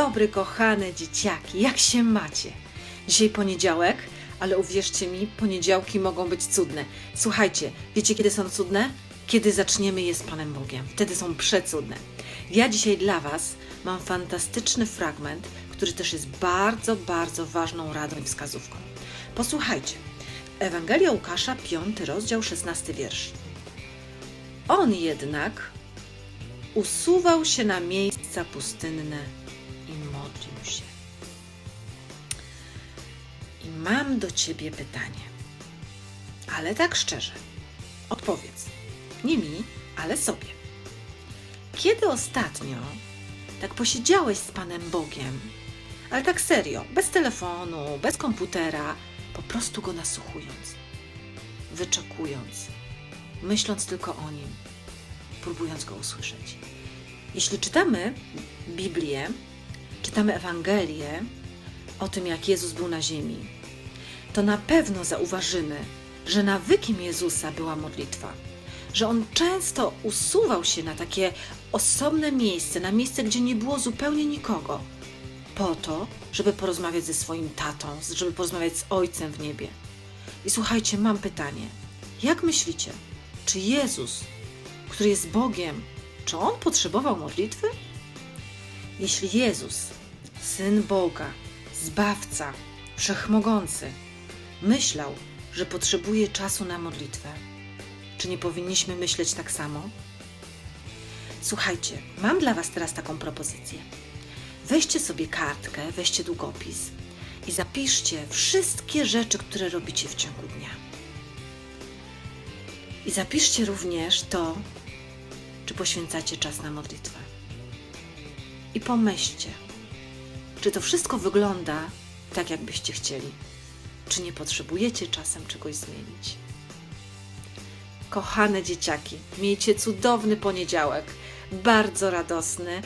dobry, kochane dzieciaki. Jak się macie? Dzisiaj poniedziałek, ale uwierzcie mi, poniedziałki mogą być cudne. Słuchajcie, wiecie kiedy są cudne? Kiedy zaczniemy je z Panem Bogiem. Wtedy są przecudne. Ja dzisiaj dla Was mam fantastyczny fragment, który też jest bardzo, bardzo ważną radą i wskazówką. Posłuchajcie. Ewangelia Łukasza, 5 rozdział, 16 wiersz. On jednak usuwał się na miejsca pustynne mam do ciebie pytanie, ale tak szczerze, odpowiedz. Nie mi, ale sobie. Kiedy ostatnio tak posiedziałeś z Panem Bogiem, ale tak serio, bez telefonu, bez komputera, po prostu go nasłuchując, wyczekując, myśląc tylko o nim, próbując go usłyszeć. Jeśli czytamy Biblię, czytamy Ewangelię o tym, jak Jezus był na ziemi, to na pewno zauważymy, że nawykiem Jezusa była modlitwa. Że on często usuwał się na takie osobne miejsce, na miejsce, gdzie nie było zupełnie nikogo, po to, żeby porozmawiać ze swoim tatą, żeby porozmawiać z Ojcem w niebie. I słuchajcie, mam pytanie. Jak myślicie, czy Jezus, który jest Bogiem, czy on potrzebował modlitwy? Jeśli Jezus, syn Boga, zbawca, wszechmogący, myślał, że potrzebuje czasu na modlitwę, czy nie powinniśmy myśleć tak samo? Słuchajcie, mam dla Was teraz taką propozycję. Weźcie sobie kartkę, weźcie długopis i zapiszcie wszystkie rzeczy, które robicie w ciągu dnia. I zapiszcie również to, czy poświęcacie czas na modlitwę. I pomyślcie, czy to wszystko wygląda tak, jakbyście chcieli. Czy nie potrzebujecie czasem czegoś zmienić? Kochane dzieciaki, miejcie cudowny poniedziałek, bardzo radosny.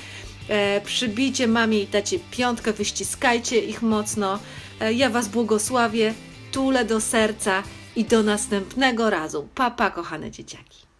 E, przybijcie mamie i tacie piątkę, wyściskajcie ich mocno. E, ja Was błogosławię, tulę do serca i do następnego razu. Papa, pa, kochane dzieciaki.